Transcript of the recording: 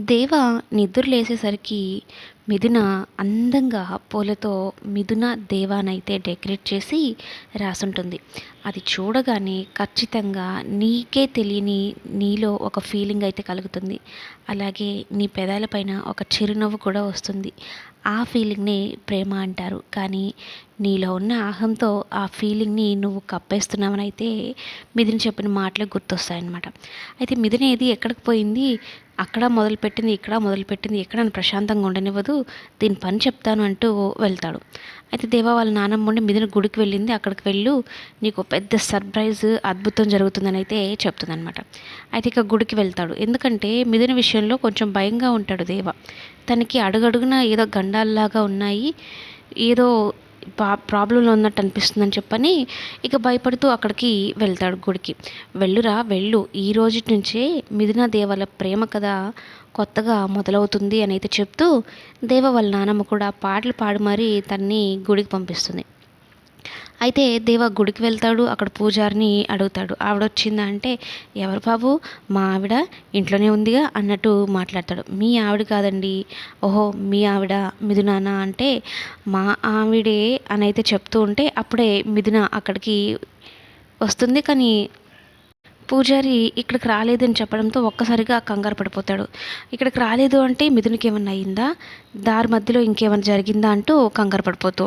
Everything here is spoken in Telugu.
దేవ నిద్ర లేసేసరికి మిథున అందంగా పూలతో మిథున దేవానైతే డెకరేట్ చేసి రాసుంటుంది. అది చూడగానే ఖచ్చితంగా నీకే తెలియని నీలో ఒక ఫీలింగ్ అయితే కలుగుతుంది. అలాగే నీ పెదాల పైన ఒక చిరునవ్వు కూడా వస్తుంది. ఆ ఫీలింగ్ని ప్రేమ అంటారు. కానీ నీలో ఉన్న ఆహంతో ఆ ఫీలింగ్ని నువ్వు కప్పేస్తున్నావని అయితే చెప్పిన మాటలు గుర్తొస్తాయన్నమాట. అయితే మిథున్ ఏది ఎక్కడికి పోయింది? అక్కడ మొదలుపెట్టింది ఇక్కడ మొదలుపెట్టింది ఎక్కడ నన్ను ప్రశాంతంగా ఉండనివ్వదు. దీని పని చెప్తాను అంటూ వెళ్తాడు. అయితే దేవా వాళ్ళ నానమ్మ ఉండి మిథున గుడికి వెళ్ళింది. అక్కడికి వెళ్ళు. నీకు పెద్ద సర్ప్రైజ్ అద్భుతం జరుగుతుందని అయితే చెప్తుందనమాట అయితే ఇక గుడికి వెళ్తాడు. ఎందుకంటే మిథున విషయంలో కొంచెం భయంగా ఉంటాడు దేవ. తనకి అడుగడుగున ఏదో గండాల్లాగా ఉన్నాయి ఏదో పా ప్రాబ్లంలో ఉన్నట్టు అనిపిస్తుందని చెప్పని ఇక భయపడుతూ అక్కడికి వెళ్తాడు గుడికి. వెళ్ళురా వెళ్ళు. ఈ రోజు నుంచే మిథునా దేవాల ప్రేమ కథ కొత్తగా మొదలవుతుంది అని అయితే చెప్తూ దేవ వాళ్ళ నానమ్మ కూడా పాటలు పాడి మరీ తన్ని గుడికి పంపిస్తుంది. అయితే దేవ గుడికి వెళ్తాడు అక్కడ పూజారిని అడుగుతాడు. ఆవిడ వచ్చిందా అంటే ఎవరు బాబు? మా ఆవిడ ఇంట్లోనే ఉందిగా అన్నట్టు మాట్లాడతాడు. మీ ఆవిడ కాదండి. ఓహో మీ ఆవిడ మిథునాన? అంటే మా ఆవిడే అని అయితే చెప్తూ ఉంటే అప్పుడే మిథున అక్కడికి వస్తుంది. కానీ పూజారి ఇక్కడికి రాలేదని చెప్పడంతో ఒక్కసారిగా కంగారు పడిపోతాడు. ఇక్కడికి రాలేదు అంటే మిథునికి ఏమన్నా అయిందా? దారి మధ్యలో ఇంకేమైనా జరిగిందా? అంటూ కంగారు పడిపోతూ